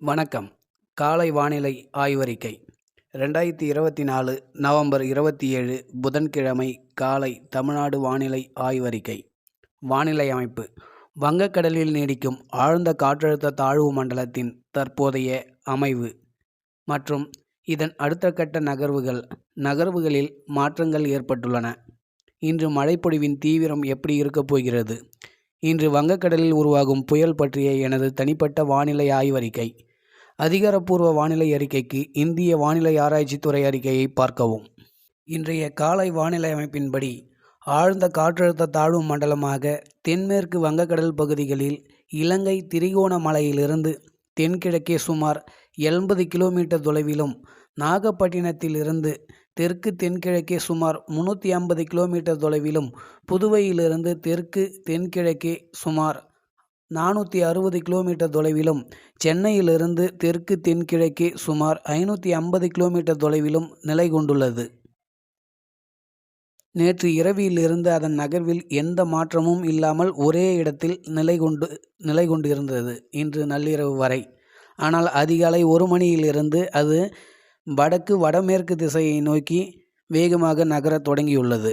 வணக்கம். காலை வானிலை ஆய்வறிக்கை. ரெண்டாயிரத்தி இருபத்தி நாலு நவம்பர் இருபத்தி ஏழு புதன்கிழமை காலை தமிழ்நாடு வானிலை ஆய்வறிக்கை. வானிலை அமைப்பு. வங்கக்கடலில் நீடிக்கும் ஆழ்ந்த காற்றழுத்த தாழ்வு மண்டலத்தின் தற்போதைய அமைவு மற்றும் இதன் அடுத்த கட்ட நகர்வுகள். நகர்வுகளில் மாற்றங்கள் ஏற்பட்டுள்ளன. இன்று மழைப்பொழிவின் தீவிரம் எப்படி இருக்கப் போகிறது? இன்று வங்கக்கடலில் உருவாகும் புயல் பற்றிய எனது தனிப்பட்ட வானிலை ஆய்வறிக்கை. அதிகாரப்பூர்வ வானிலை அறிக்கைக்கு இந்திய வானிலை ஆராய்ச்சித்துறை அறிக்கையை பார்க்கவும். இன்றைய காலை வானிலை அமைப்பின்படி ஆழ்ந்த காற்றழுத்த தாழ்வு மண்டலமாக தென்மேற்கு வங்கக்கடல் பகுதிகளில் இலங்கை திரிகோணமலையிலிருந்து தென்கிழக்கே சுமார் எண்பது கிலோமீட்டர் தொலைவிலும் நாகப்பட்டினத்திலிருந்து தெற்கு தென்கிழக்கே சுமார் முந்நூற்றி ஐம்பது கிலோமீட்டர் தொலைவிலும் புதுவையிலிருந்து தெற்கு தென்கிழக்கே சுமார் நானூற்றி அறுபது கிலோமீட்டர் தொலைவிலும் சென்னையிலிருந்து தெற்கு தென்கிழக்கே சுமார் ஐநூற்றி ஐம்பது கிலோமீட்டர் தொலைவிலும் நிலை கொண்டுள்ளது. நேற்று இரவியிலிருந்து அதன் நகர்வில் எந்த மாற்றமும் இல்லாமல் ஒரே இடத்தில் நிலை கொண்டு நிலை கொண்டிருந்தது இன்று நள்ளிரவு வரை. ஆனால் அதிகாலை ஒரு மணியிலிருந்து அது வடக்கு வடமேற்கு திசையை நோக்கி வேகமாக நகரத் தொடங்கியுள்ளது.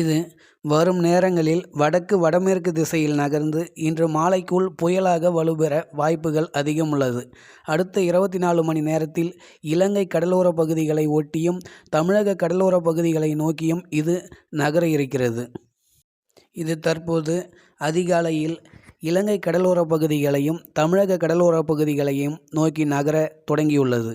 இது வரும் நேரங்களில் வடக்கு வடமேற்கு திசையில் நகர்ந்து இன்று மாலைக்குள் புயலாக வலுப்பெற வாய்ப்புகள் அதிகம் உள்ளது அடுத்த இருபத்தி நாலு மணி நேரத்தில் இலங்கை கடலோர பகுதிகளை ஒட்டியும் தமிழக கடலோர பகுதிகளை நோக்கியும் இது நகர இருக்கிறது. இது தற்போது அதிகாலையில் இலங்கை கடலோர பகுதிகளையும் தமிழக கடலோர பகுதிகளையும் நோக்கி நகர தொடங்கியுள்ளது.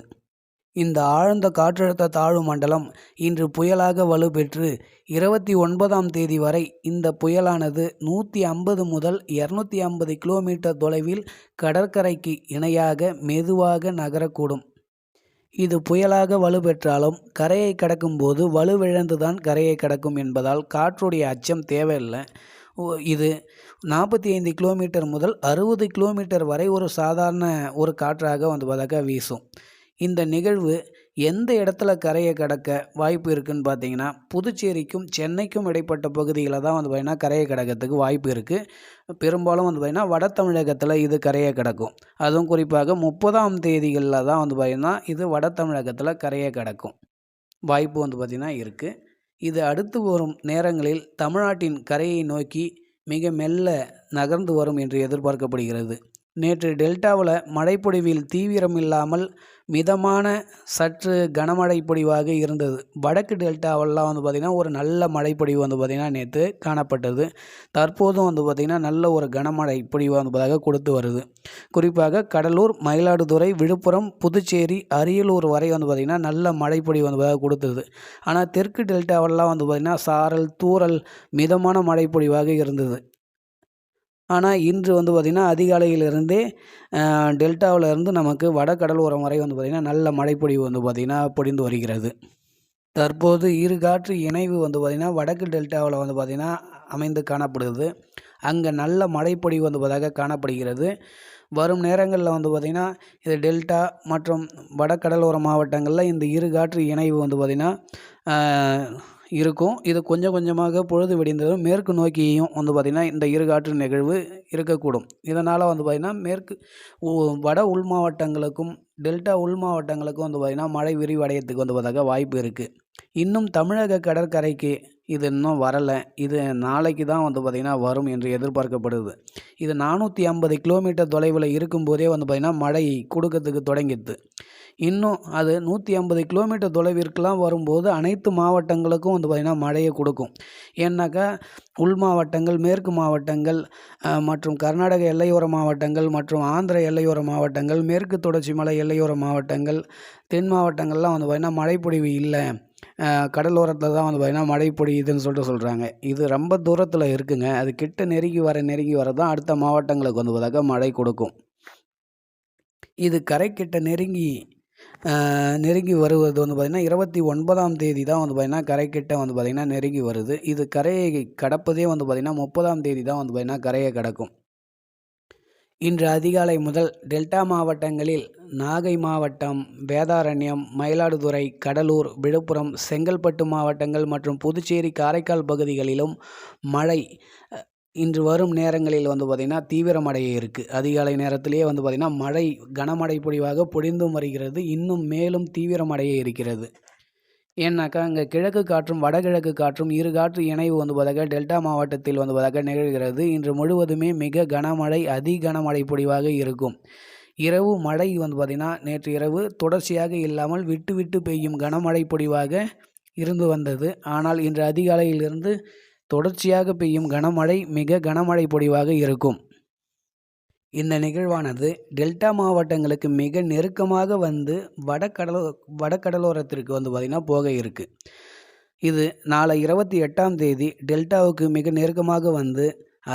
இந்த ஆழ்ந்த காற்றழுத்த தாழ்வு மண்டலம் இன்று புயலாக வலுப்பெற்று இருபத்தி ஒன்பதாம் தேதி வரை இந்த புயலானது நூற்றி ஐம்பது முதல் இரநூத்தி ஐம்பது கிலோமீட்டர் தொலைவில் கடற்கரைக்கு இணையாக மெதுவாக நகரக்கூடும். இது புயலாக வலுப்பெற்றாலும் கரையை கடக்கும்போது வலுவிழந்துதான் கரையை கடக்கும் என்பதால் காற்றுடைய அச்சம் தேவையில்லை. இது நாற்பத்தி ஐந்து கிலோமீட்டர் முதல் அறுபது கிலோமீட்டர் வரை ஒரு சாதாரண ஒரு காற்றாக வந்து பார்த்தாக்கா வீசும். இந்த நிகழ்வு எந்த இடத்துல கரையை கடக்க வாய்ப்பு இருக்குதுன்னு பார்த்தீங்கன்னா புதுச்சேரிக்கும் சென்னைக்கும் இடைப்பட்ட பகுதியில் தான் வந்து பார்த்திங்கன்னா கரையை கடக்கிறதுக்கு வாய்ப்பு இருக்குது பெரும்பாலும் வந்து பார்த்திங்கன்னா வட தமிழகத்தில் இது கரையை கிடக்கும். அதுவும் குறிப்பாக முப்பதாம் தேதிகளில் தான் வந்து பார்த்திங்கன்னா இது வட தமிழகத்தில் கரையை கிடக்கும். வாய்ப்பு வந்து பார்த்திங்கன்னா இருக்குது இது அடுத்து வரும் நேரங்களில் தமிழ்நாட்டின் கரையை நோக்கி மிக மெல்ல நகர்ந்து வரும் என்று எதிர்பார்க்கப்படுகிறது. நேற்று டெல்டாவில் மழைப்பொழிவில் தீவிரம் இல்லாமல் மிதமான சற்று கனமழை பொழிவாக இருந்தது. வடக்கு டெல்டாவெல்லாம் வந்து பார்த்திங்கன்னா ஒரு நல்ல மழைப்பொழிவு வந்து பார்த்திங்கன்னா நேற்று காணப்பட்டது. தற்போதும் வந்து பார்த்திங்கன்னா நல்ல ஒரு கனமழை பொழிவு என்பதாக கொடுத்து வருது. குறிப்பாக கடலூர் மயிலாடுதுறை விழுப்புரம் புதுச்சேரி அரியலூர் வரை வந்து பார்த்திங்கன்னா நல்ல மழைப்பொழிவு வந்து கொடுத்தது. ஆனால் தெற்கு டெல்டாவெல்லாம் வந்து பார்த்திங்கன்னா சாரல் தூரல் மிதமான மழைப்பொழிவாக இருந்தது. ஆனால் இன்று வந்து பார்த்திங்கன்னா அதிகாலையிலிருந்தே டெல்டாவில் இருந்து நமக்கு வட கடலோரம் வரை வந்து பார்த்திங்கன்னா நல்ல மழைப்பொழிவு வந்து பார்த்திங்கன்னா பொழிந்து வருகிறது. தற்போது இரு காற்று இணைவு வந்து பார்த்திங்கன்னா வடக்கு டெல்டாவில் வந்து பார்த்திங்கன்னா அமைந்து காணப்படுகிறது. அங்கே நல்ல மழைப்பொழிவு வந்து பார்த்தாக்க காணப்படுகிறது. வரும் நேரங்களில் வந்து பார்த்திங்கன்னா இது டெல்டா மற்றும் வடகடலோர மாவட்டங்களில் இந்த இரு காற்று இணைவு வந்து பார்த்திங்கன்னா இருக்கும். இது கொஞ்சம் கொஞ்சமாக பொழுது விடிந்ததும் மேற்கு நோக்கியும் வந்து பார்த்திங்கன்னா இந்த இருகாற்று நிகழ்வு இருக்கக்கூடும். இதனால் வந்து பார்த்திங்கன்னா மேற்கு வட உள் மாவட்டங்களுக்கும் டெல்டா உள் மாவட்டங்களுக்கும் வந்து பார்த்திங்கன்னா மழை விரிவடையத்துக்கு வந்து பார்த்தாக்க வாய்ப்பு இருக்குது இன்னும் தமிழக கடற்கரைக்கு இது இன்னும் வரலை. இது நாளைக்கு தான் வந்து பார்த்திங்கன்னா வரும் என்று எதிர்பார்க்கப்படுது. இது நானூற்றி ஐம்பது கிலோமீட்டர் தொலைவில் இருக்கும்போதே வந்து பார்த்திங்கன்னா மழை கொடுக்கறதுக்கு தொடங்கிடுது. இன்னும் அது நூற்றி ஐம்பது கிலோமீட்டர் தொலைவிற்கெலாம் வரும்போது அனைத்து மாவட்டங்களுக்கும் வந்து பார்த்திங்கன்னா மழையை கொடுக்கும். ஏன்னாக்கா உள் மாவட்டங்கள் மேற்கு மாவட்டங்கள் மற்றும் கர்நாடக எல்லையோர மாவட்டங்கள் மற்றும் ஆந்திர எல்லையோர மாவட்டங்கள் மேற்கு தொடர்ச்சி மலை எல்லையோர மாவட்டங்கள் தென் மாவட்டங்கள்லாம் வந்து பார்த்திங்கன்னா மழைப்பொழிவு இல்லை. கடலோரத்தில் தான் வந்து பார்த்திங்கன்னா மழை பொழியுதுன்னு சொல்லிட்டு சொல்கிறாங்க இது ரொம்ப தூரத்தில் இருக்குங்க. அது கிட்ட நெருங்கி வர நெருங்கி வர தான் அடுத்த மாவட்டங்களுக்கு வந்து பார்த்தாக்கா மழை கொடுக்கும். இது கரைக்கிட்ட நெருங்கி நெருங்கி வருவது வந்து பார்த்திங்கன்னா இருபத்தி ஒன்பதாம் தேதி தான் வந்து பார்த்திங்கன்னா கரைக்கிட்ட வந்து பார்த்திங்கன்னா நெருங்கி வருது. இது கரையை கடப்பதே வந்து பார்த்திங்கன்னா முப்பதாம் தேதி தான் வந்து பார்த்திங்கன்னா கரையை கடக்கும். இன்று அதிகாலை முதல் டெல்டா மாவட்டங்களில் நாகை மாவட்டம் வேதாரண்யம் மயிலாடுதுறை கடலூர் விழுப்புரம் செங்கல்பட்டு மாவட்டங்கள் மற்றும் புதுச்சேரி காரைக்கால் பகுதிகளிலும் மழை இன்று வரும் நேரங்களில் வந்து பார்த்திங்கன்னா தீவிரமடைய இருக்குது அதிகாலை நேரத்திலேயே வந்து பார்த்திங்கன்னா மழை கனமழை பொழிவாக பொழிந்தும் வருகிறது. இன்னும் மேலும் தீவிரமடைய இருக்கிறது. ஏன்னாக்கா இங்கே கிழக்கு காற்றும் வடகிழக்கு காற்றும் இரு காற்று இணைவு வந்து பார்த்தாக்கா டெல்டா மாவட்டத்தில் வந்து நிகழ்கிறது. இன்று முழுவதுமே மிக கனமழை அதி கனமழை பொழிவாக இருக்கும். இரவு மழை வந்து பார்த்திங்கன்னா நேற்று இரவு தொடர்ச்சியாக இல்லாமல் விட்டு விட்டு பெய்யும் கனமழை பொழிவாக இருந்து வந்தது. ஆனால் இன்று அதிகாலையிலிருந்து தொடர்ச்சியாக பெய்யும் கனமழை மிக கனமழை பொழிவாக இருக்கும். இந்த நிகழ்வானது டெல்டா மாவட்டங்களுக்கு மிக நெருக்கமாக வந்து வடகடலோ வடகடலோரத்திற்கு வந்து பார்த்திங்கன்னா போக இருக்குது இது நாளை இருபத்தி எட்டாம் தேதி டெல்டாவுக்கு மிக நெருக்கமாக வந்து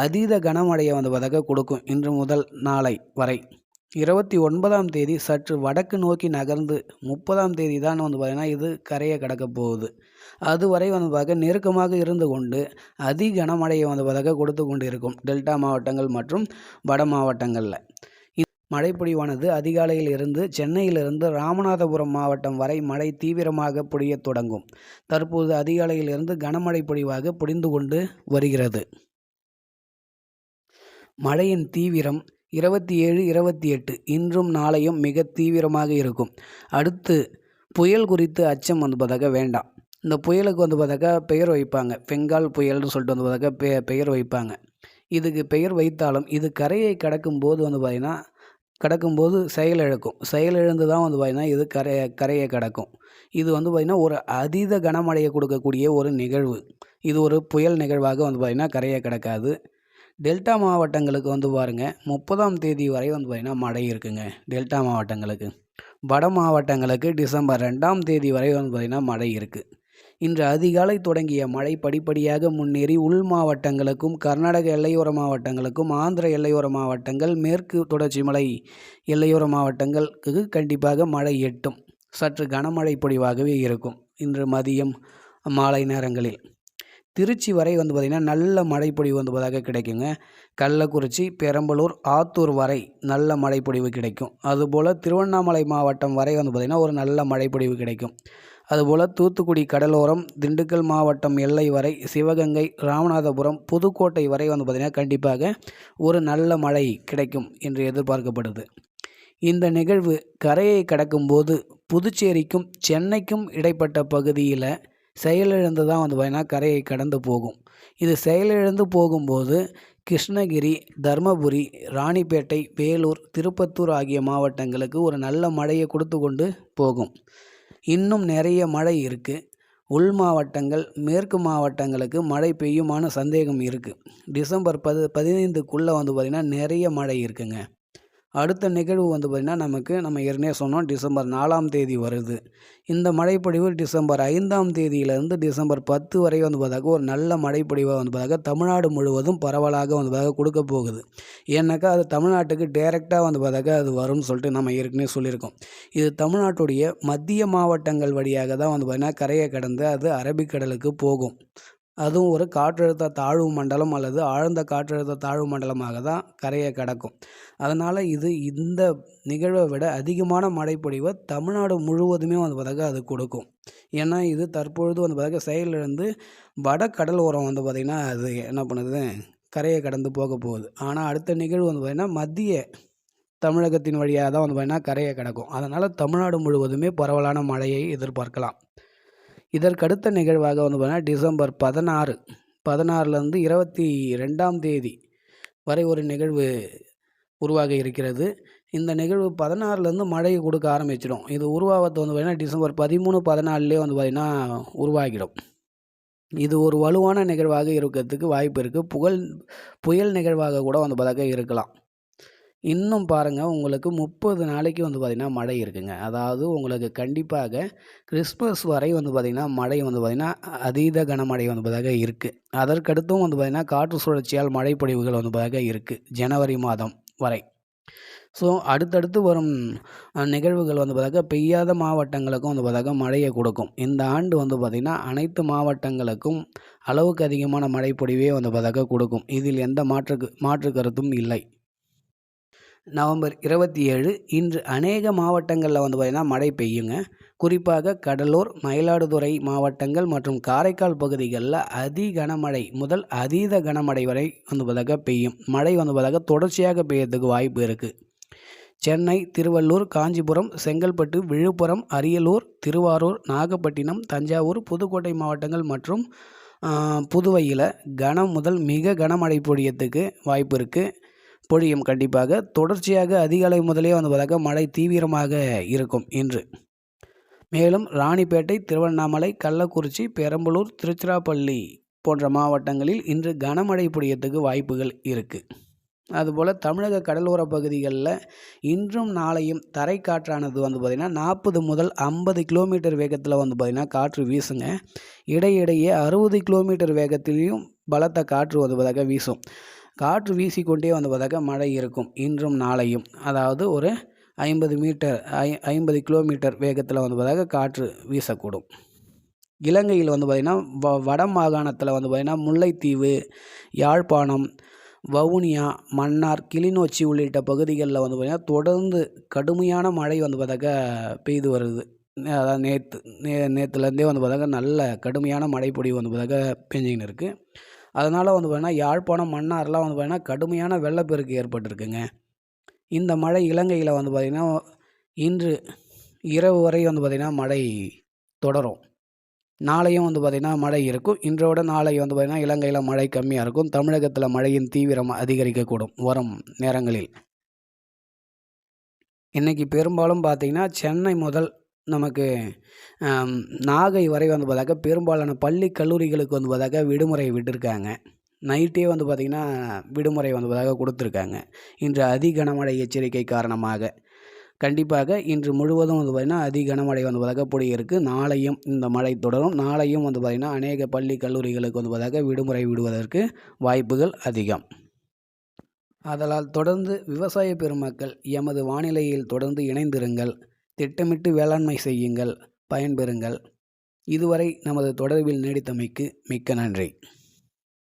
அதீத கனமழையை வந்து பார்த்தாக்க கொடுக்கும் இன்று முதல் நாளை வரை. இருபத்தி ஒன்பதாம் தேதி சற்று வடக்கு நோக்கி நகர்ந்து முப்பதாம் தேதி தான் வந்து பார்த்திங்கன்னா இது கரையை கடக்க போகுது. அதுவரை வந்து பார்க்க நெருக்கமாக இருந்து கொண்டு அதி கனமழையை வந்து பார்க்க கொடுத்து கொண்டு இருக்கும் டெல்டா மாவட்டங்கள் மற்றும் வட மாவட்டங்களில். மழைப்பொழிவானது அதிகாலையில் இருந்து சென்னையிலிருந்து ராமநாதபுரம் மாவட்டம் வரை மழை தீவிரமாக பொழியத் தொடங்கும். தற்போது அதிகாலையிலிருந்து கனமழை பொழிவாக பொழிந்து கொண்டு வருகிறது. மழையின் தீவிரம் இருபத்தி ஏழு இருபத்தி எட்டு. இன்றும் நாளையும் மிக தீவிரமாக இருக்கும். அடுத்து புயல் குறித்து அச்சம் வந்து பார்த்தாக்க வேண்டாம். இந்த புயலுக்கு வந்து பார்த்தாக்கா பெயர் வைப்பாங்க. பெங்கால் புயல்னு சொல்லிட்டு வந்து பார்த்தாக்கா பெ பெயர் வைப்பாங்க. இதுக்கு பெயர் வைத்தாலும் இது கரையை கடக்கும்போது வந்து பார்த்திங்கன்னா கடக்கும்போது செயலிழக்கும் செயலிழந்து தான் வந்து பார்த்திங்கன்னா இது கரையை கரையை கடக்கும். இது வந்து பார்த்திங்கன்னா ஒரு அதீத கனமழையை கொடுக்கக்கூடிய ஒரு நிகழ்வு. இது ஒரு புயல் நிகழ்வாக வந்து பார்த்திங்கன்னா கரையை கடக்காது. டெல்டா மாவட்டங்களுக்கு வந்து பாருங்கள் முப்பதாம் தேதி வரை வந்து பார்த்திங்கன்னா மழை இருக்குங்க டெல்டா மாவட்டங்களுக்கு. வட மாவட்டங்களுக்கு டிசம்பர் ரெண்டாம் தேதி வரை வந்து பார்த்திங்கன்னா மழை இருக்குது இன்று அதிகாலை தொடங்கிய மழை படிப்படியாக முன்னேறி உள் மாவட்டங்களுக்கும் கர்நாடக எல்லையோர மாவட்டங்களுக்கும் ஆந்திர எல்லையோர மாவட்டங்கள் மேற்கு தொடர்ச்சி மலை எல்லையோர மாவட்டங்களுக்கு கண்டிப்பாக மழை எட்டும். சற்று கனமழை பொழிவாகவே இருக்கும். இன்று மதியம் மாலை நேரங்களில். திருச்சி வரை வந்து பார்த்திங்கன்னா நல்ல மழைப்பொழிவு வந்து பார்த்தா கிடைக்குங்க. கள்ளக்குறிச்சி பெரம்பலூர் ஆத்தூர் வரை நல்ல மழைப்பொழிவு கிடைக்கும். அதுபோல் திருவண்ணாமலை மாவட்டம் வரை வந்து பார்த்திங்கன்னா ஒரு நல்ல மழைப்பொழிவு கிடைக்கும். அதுபோல் தூத்துக்குடி கடலோரம் திண்டுக்கல் மாவட்டம் எல்லை வரை சிவகங்கை ராமநாதபுரம் புதுக்கோட்டை வரை வந்து பார்த்திங்கன்னா கண்டிப்பாக ஒரு நல்ல மழை கிடைக்கும் என்று எதிர்பார்க்கப்படுது. இந்த நிகழ்வு கரையை கடக்கும்போது புதுச்சேரிக்கும் சென்னைக்கும் இடைப்பட்ட பகுதியில் செயலிழந்து தான் வந்து பார்த்திங்கன்னா கரையை கடந்து போகும். இது செயலிழந்து போகும்போது கிருஷ்ணகிரி தருமபுரி ராணிப்பேட்டை வேலூர் திருப்பத்தூர் ஆகிய மாவட்டங்களுக்கு ஒரு நல்ல மழையை கொடுத்து கொண்டு போகும். இன்னும் நிறைய மழை இருக்குது உள் மாவட்டங்கள் மேற்கு மாவட்டங்களுக்கு மழை பெய்யுமான சந்தேகம் இருக்குது டிசம்பர் பது பதினைந்துக்குள்ளே வந்து பார்த்திங்கன்னா நிறைய மழை இருக்குங்க. அடுத்த நிகழ்வு வந்து பார்த்திங்கன்னா நமக்கு நம்ம ஏற்கனவே சொன்னோம் டிசம்பர் நாலாம் தேதி வருது. இந்த மழைப்பொழிவு டிசம்பர் ஐந்தாம் தேதியிலேருந்து டிசம்பர் பத்து வரை வந்து பார்த்தாக்க ஒரு நல்ல மழைப்பொழிவாக வந்து பார்த்தாக்க தமிழ்நாடு முழுவதும் பரவலாக வந்து பார்த்தாக்க கொடுக்க போகுது. ஏன்னாக்கா அது தமிழ்நாட்டுக்கு டேரெக்டாக வந்து பார்த்தாக்கா அது வரும்னு சொல்லிட்டு நம்ம ஏற்கனவே சொல்லியிருக்கோம். இது தமிழ்நாட்டுடைய மத்திய மாவட்டங்கள் வழியாக தான் வந்து பார்த்திங்கன்னா கரையை கடந்து அது அரபிக்கடலுக்கு போகும். அதுவும் ஒரு காற்றழுத்த தாழ்வு மண்டலம் அல்லது ஆழ்ந்த காற்றழுத்த தாழ்வு மண்டலமாக தான் கரையை கடக்கும். அதனால் இது இந்த நிகழ்வை விட அதிகமான மழைப்பொழிவை தமிழ்நாடு முழுவதுமே வந்து பார்த்தாக்க அது கொடுக்கும். ஏன்னா இது தற்பொழுது வந்து பார்த்தாக்க செயலிழந்து வட கடல் ஓரம் வந்து பார்த்திங்கன்னா அது என்ன பண்ணுது? கரையை கடந்து போக போகுது. ஆனால் அடுத்த நிகழ்வு வந்து பார்த்திங்கன்னா மத்திய தமிழகத்தின் வழியாக தான் வந்து பார்த்திங்கன்னா கரையை கிடக்கும். அதனால் தமிழ்நாடு முழுவதுமே பரவலான மழையை எதிர்பார்க்கலாம். இதற்கடுத்த நிகழ்வாக வந்து பார்த்தீங்கன்னா டிசம்பர் பதினாறு பதினாறுலேருந்து இருபத்தி ரெண்டாம் தேதி வரை ஒரு நிகழ்வு உருவாக இருக்கிறது. இந்த நிகழ்வு பதினாறுலேருந்து மழை கொடுக்க ஆரம்பிச்சிடும். இது உருவாகிறது வந்து பார்த்திங்கன்னா டிசம்பர் பதிமூணு பதினாலுலேயே வந்து பார்த்திங்கன்னா உருவாகிடும். இது ஒரு வலுவான நிகழ்வாக இருக்கிறதுக்கு வாய்ப்பு இருக்குது புகழ் புயல் நிகழ்வாக கூட வந்து பார்த்தாக்க இருக்கலாம். இன்னும் பாருங்கள் உங்களுக்கு முப்பது நாளைக்கு வந்து பார்த்திங்கன்னா மழை இருக்குங்க. அதாவது உங்களுக்கு கண்டிப்பாக கிறிஸ்மஸ் வரை வந்து பார்த்திங்கன்னா மழை வந்து பார்த்திங்கன்னா அதீத கனமழை வந்து பார்த்தாக்க இருக்குது அதற்கடுத்தும் வந்து பார்த்திங்கன்னா காற்று சுழற்சியால் மழைப்பொழிவுகள் வந்து பார்த்தாக்க இருக்குது ஜனவரி மாதம் வரை. ஸோ அடுத்தடுத்து வரும் நிகழ்வுகள் வந்து பார்த்தாக்கா பெய்யாத மாவட்டங்களுக்கும் வந்து பார்த்தாக்கா மழையை கொடுக்கும். இந்த ஆண்டு வந்து பார்த்திங்கன்னா அனைத்து மாவட்டங்களுக்கும் அளவுக்கு அதிகமான மழைப்பொழிவே வந்து பார்த்தாக்கா கொடுக்கும். இதில் எந்த மாற்று மாற்று கருத்தும் இல்லை. நவம்பர் இருபத்தி ஏழு இன்று அநேக மாவட்டங்களில் வந்து பார்த்திங்கன்னா மழை பெய்யுங்க. குறிப்பாக கடலூர் மயிலாடுதுறை மாவட்டங்கள் மற்றும் காரைக்கால் பகுதிகளில் அதி கனமழை முதல் அதீத கனமழை வரை வந்து பார்த்தாக்க பெய்யும். மழை வந்து பார்த்தாக்க தொடர்ச்சியாக பெய்யறதுக்கு வாய்ப்பு இருக்குது சென்னை திருவள்ளூர் காஞ்சிபுரம் செங்கல்பட்டு விழுப்புரம் அரியலூர் திருவாரூர் நாகப்பட்டினம் தஞ்சாவூர் புதுக்கோட்டை மாவட்டங்கள் மற்றும் புதுவையில் கனம் முதல் மிக கனமழை பொழியத்துக்கு வாய்ப்பு இருக்குது பொழியும் கண்டிப்பாக தொடர்ச்சியாக அதிகாலை முதலே வந்து பார்த்தாக்க மழை தீவிரமாக இருக்கும் இன்று. மேலும் ராணிப்பேட்டை திருவண்ணாமலை கள்ளக்குறிச்சி பெரம்பலூர் திருச்சிராப்பள்ளி போன்ற மாவட்டங்களில் இன்று கனமழை பொழியத்துக்கு வாய்ப்புகள் இருக்குது அதுபோல் தமிழக கடலோர பகுதிகளில் இன்றும் நாளையும் தரை காற்றானது வந்து பார்த்திங்கன்னா நாற்பது முதல் ஐம்பது கிலோமீட்டர் வேகத்தில் வந்து பார்த்திங்கன்னா காற்று வீசுங்க. இடையிடையே அறுபது கிலோமீட்டர் வேகத்திலையும் பலத்த காற்று வந்து பார்த்தாக்க வீசும். காற்று வீசிக்கொண்டே வந்து பார்த்தாக்க மழை இருக்கும். இன்றும் நாளையும். அதாவது ஒரு ஐம்பது மீட்டர் ஐ ஐம்பது கிலோமீட்டர் வேகத்தில் வந்து பார்த்தாக்க காற்று வீசக்கூடும். இலங்கையில் வந்து பார்த்திங்கன்னா வ வட மாகாணத்தில் வந்து பார்த்திங்கன்னா முல்லைத்தீவு யாழ்ப்பாணம் வவுனியா மன்னார் கிளிநொச்சி உள்ளிட்ட பகுதிகளில் வந்து பார்த்திங்கன்னா தொடர்ந்து கடுமையான மழை வந்து பார்த்தாக்கா பெய்து வருது. அதாவது நேற்று நே நேற்றுலேருந்தே வந்து பார்த்தாக்கா நல்ல கடுமையான மழைப்பொடி வந்து பார்த்தாக்கா பெஞ்சிக்கின்னு இருக்குது அதனால் வந்து பார்த்திங்கன்னா யாழ்ப்பாணம் மன்னார்லாம் வந்து பார்த்திங்கன்னா கடுமையான வெள்ளப்பெருக்கு ஏற்பட்டிருக்குங்க. இந்த மழை இலங்கையில் வந்து பார்த்திங்கன்னா இன்று இரவு வரை வந்து பார்த்திங்கன்னா மழை தொடரும். நாளையும் வந்து பார்த்திங்கன்னா மழை இருக்கும். இன்றோட நாளை வந்து பார்த்திங்கன்னா இலங்கையில் மழை கம்மியாக இருக்கும். தமிழகத்தில் மழையின் தீவிரம் அதிகரிக்கக்கூடும் வரும் நேரங்களில். இன்றைக்கி பெரும்பாலும் பார்த்திங்கன்னா சென்னை முதல் நமக்கு நாகை வரை வந்து பார்த்தாக்கா பெரும்பாலான பள்ளி கல்லூரிகளுக்கு வந்து பார்த்தாக்கா விடுமுறை விட்டுருக்காங்க. நைட்டே வந்து பார்த்திங்கன்னா விடுமுறை வந்து பார்த்தாக்கா கொடுத்துருக்காங்க. இன்று அதி கனமழை எச்சரிக்கை காரணமாக. கண்டிப்பாக இன்று முழுவதும் வந்து பார்த்திங்கன்னா அதி கனமழை வந்து பார்த்தாக்க இருக்குது நாளையும் இந்த மழை தொடரும். நாளையும் வந்து பார்த்திங்கன்னா அநேக பள்ளி கல்லூரிகளுக்கு வந்து பார்த்தாக்க விடுமுறை விடுவதற்கு வாய்ப்புகள் அதிகம். அதனால் தொடர்ந்து விவசாய பெருமக்கள் எமது வானிலையில் தொடர்ந்து இணைந்திருங்கள். திட்டமிட்டு வேளாண்மை செய்யுங்கள். பயன்பெறுங்கள். இதுவரை நமது தொடர்பில் நீடித்தமைக்கு மிக்க நன்றி.